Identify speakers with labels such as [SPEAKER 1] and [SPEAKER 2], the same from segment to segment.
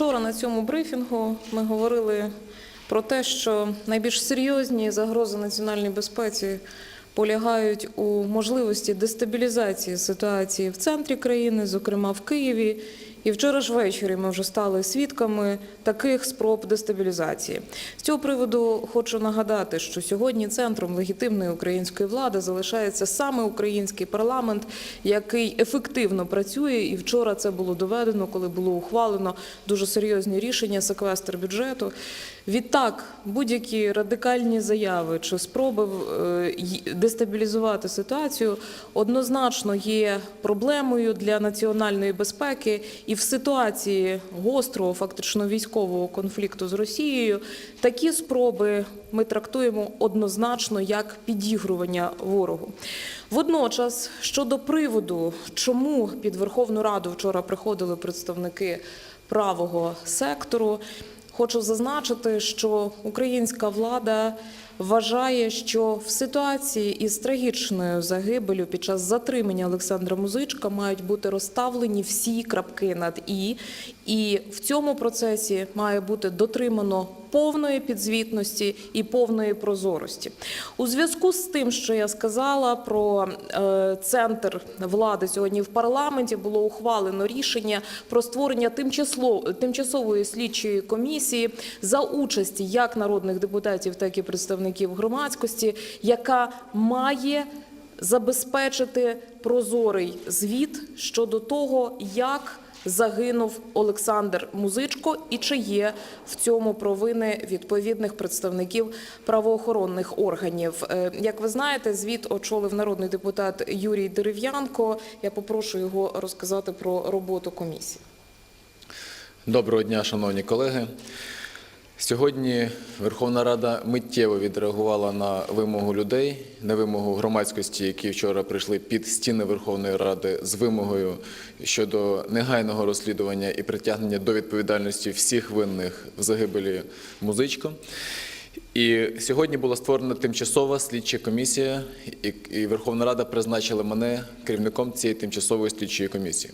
[SPEAKER 1] Вчора на цьому брифінгу ми говорили про те, що найбільш серйозні загрози національній безпеці полягають у можливості дестабілізації ситуації в центрі країни, зокрема в Києві. І вчора ж ввечері ми вже стали свідками таких спроб дестабілізації. З цього приводу хочу нагадати, що сьогодні центром легітимної української влади залишається саме український парламент, який ефективно працює. І вчора це було доведено, коли було ухвалено дуже серйозні рішення секвестр бюджету. Відтак, будь-які радикальні заяви чи спроби е, дестабілізувати ситуацію однозначно є проблемою для національної безпеки, і в ситуації гострого, фактично військового конфлікту з Росією такі спроби ми трактуємо однозначно як підігрування ворогу. Водночас, щодо приводу, чому під Верховну Раду вчора приходили представники правого сектору. Хочу зазначити, що українська влада вважає, що в ситуації із трагічною загибелю під час затримання Олександра Музичка мають бути розставлені всі крапки над і, і в цьому процесі має бути дотримано повної підзвітності і повної прозорості. У зв'язку з тим, що я сказала про е, центр влади сьогодні в парламенті, було ухвалено рішення про створення тимчасової слідчої комісії за участі як народних депутатів, так і представників громадськості, яка має забезпечити прозорий звіт щодо того, як загинув Олександр Музичко і чи є в цьому провини відповідних представників правоохоронних органів. Е, Як ви знаєте, звіт очолив народний депутат Юрій Дерев'янко. Я попрошу його розказати про роботу комісії.
[SPEAKER 2] Доброго дня, шановні колеги. Сьогодні Верховна Рада миттєво відреагувала на вимогу людей, на вимогу громадськості, які вчора прийшли під стіни Верховної Ради з вимогою щодо негайного розслідування і притягнення до відповідальності всіх винних в загибелі музичко. І сьогодні була створена тимчасова слідча комісія, і- Верховна Рада призначила мене керівником цієї тимчасової слідчої комісії.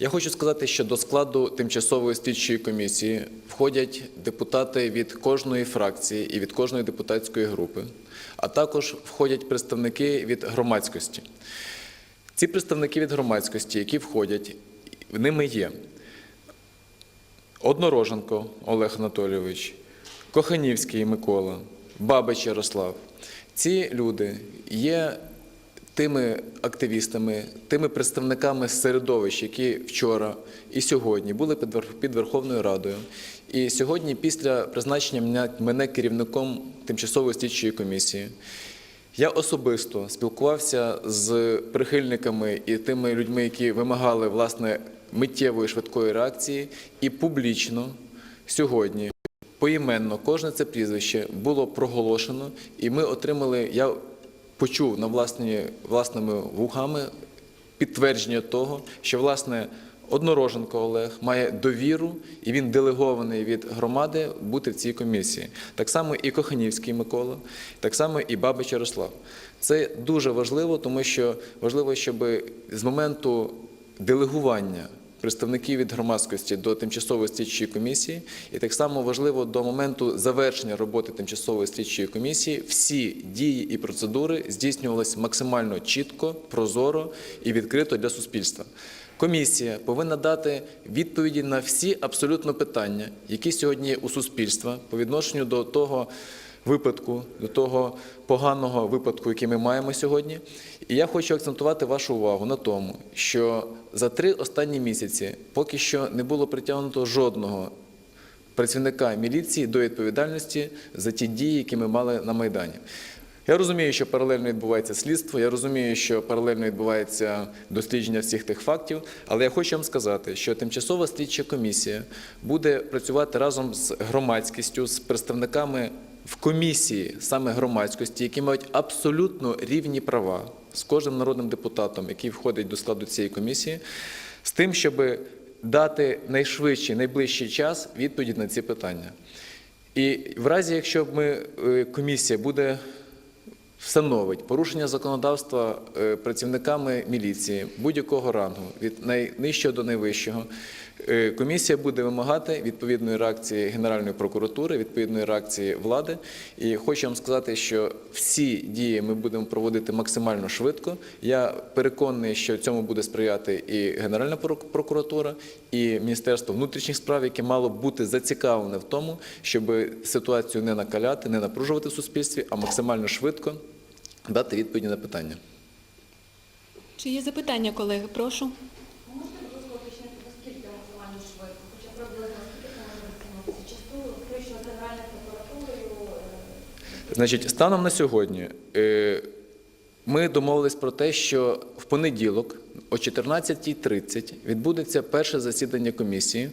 [SPEAKER 2] Я хочу сказати, що до складу тимчасової слідчої комісії входять депутати від кожної фракції і від кожної депутатської групи, а також входять представники від громадськості. Ці представники від громадськості, які входять, ними є Однороженко Олег Анатолійович, Коханівський Микола, Бабич Ярослав. Ці люди є тими активістами, тими представниками середовищ, які вчора і сьогодні були під Верховною Радою. І сьогодні, після призначення мене- керівником тимчасової слідчої комісії, я особисто спілкувався з прихильниками і тими людьми, які вимагали власне миттєвої швидкої реакції, і публічно сьогодні поіменно кожне це прізвище було проголошено, і ми отримали. Я почув на власні власними вухами підтвердження того, що власне Однороженко Олег має довіру, і він делегований від громади бути в цій комісії. Так само і Коханівський Микола, так само і Бабич Ярослав. Це дуже важливо, тому що важливо, щоб з моменту делегування представників від громадськості до тимчасової слідчої комісії, і так само важливо до моменту завершення роботи тимчасової слідчої комісії всі дії і процедури здійснювалися максимально чітко, прозоро і відкрито для суспільства. Комісія повинна дати відповіді на всі абсолютно питання, які сьогодні є у суспільства по відношенню до того випадку, до того поганого випадку, який ми маємо сьогодні. І я хочу акцентувати вашу увагу на тому, що за три останні місяці поки що не було притягнуто жодного працівника міліції до відповідальності за ті дії, які ми мали на Майдані. Я розумію, що паралельно відбувається слідство, я розумію, що паралельно відбувається дослідження всіх тих фактів, але я хочу вам сказати, що тимчасова слідча комісія буде працювати разом з громадськістю, з представниками в комісії саме громадськості, які мають абсолютно рівні права з кожним народним депутатом, який входить до складу цієї комісії, з тим, щоб дати найшвидший, найближчий час відповіді на ці питання. І в разі, якщо ми, е, комісія буде встановить порушення законодавства е, працівниками міліції будь-якого рангу, від найнижчого до найвищого, Комісія буде вимагати відповідної реакції Генеральної прокуратури, відповідної реакції влади. І хочу вам сказати, що всі дії ми будемо проводити максимально швидко. Я переконаний, що цьому буде сприяти і Генеральна прокуратура, і Міністерство внутрішніх справ, яке мало бути зацікавлене в тому, щоб ситуацію не накаляти, не напружувати в суспільстві, а максимально швидко дати відповіді на питання.
[SPEAKER 3] Чи є запитання, колеги? Прошу.
[SPEAKER 2] Значить, станом на сьогодні е, ми домовились про те, що в понеділок о 14.30 відбудеться перше засідання комісії.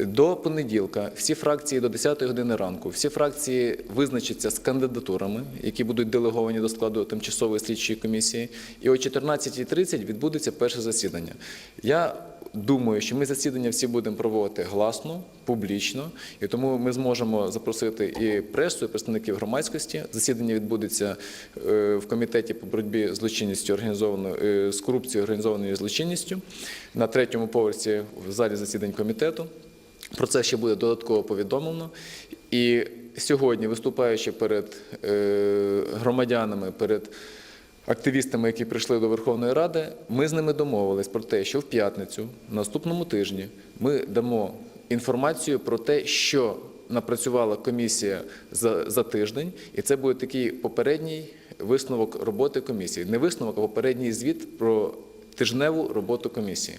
[SPEAKER 2] До понеділка всі фракції до 10 години ранку, всі фракції визначаться з кандидатурами, які будуть делеговані до складу тимчасової слідчої комісії. І о 14.30 відбудеться перше засідання. Я Думаю, що ми засідання всі будемо проводити гласно, публічно, і тому ми зможемо запросити і пресу, і представників громадськості. Засідання відбудеться е, в комітеті по боротьбі з злочинністю організованою е, з корупцією організованою злочинністю на третьому поверсі в залі засідань комітету. Про це ще буде додатково повідомлено. І сьогодні, виступаючи перед е, громадянами, перед активістами, які прийшли до Верховної Ради, ми з ними домовились про те, що в п'ятницю, на наступному тижні, ми дамо інформацію про те, що напрацювала комісія за, за тиждень, і це буде такий попередній висновок роботи комісії. Не висновок, а попередній звіт про тижневу роботу комісії.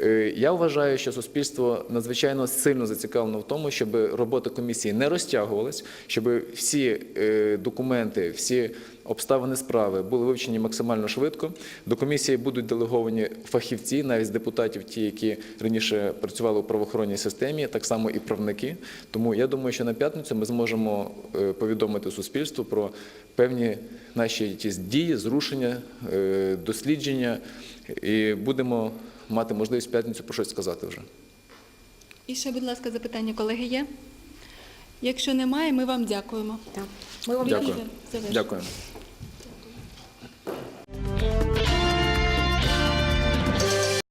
[SPEAKER 2] Е, Я вважаю, що суспільство надзвичайно сильно зацікавлено в тому, щоб робота комісії не розтягувалась, щоб всі е, документи, всі обставини справи були вивчені максимально швидко. До комісії будуть делеговані фахівці, навіть з депутатів, ті, які раніше працювали у правоохоронній системі, так само і правники. Тому я думаю, що на п'ятницю ми зможемо е, повідомити суспільству про певні наші якісь дії, зрушення, е, дослідження, і будемо мати можливість в п'ятницю про щось сказати вже.
[SPEAKER 3] І ще, будь ласка, запитання, колеги, є? Якщо немає, ми вам дякуємо.
[SPEAKER 1] Ми вам.
[SPEAKER 3] Завершуємо.
[SPEAKER 2] Дякую.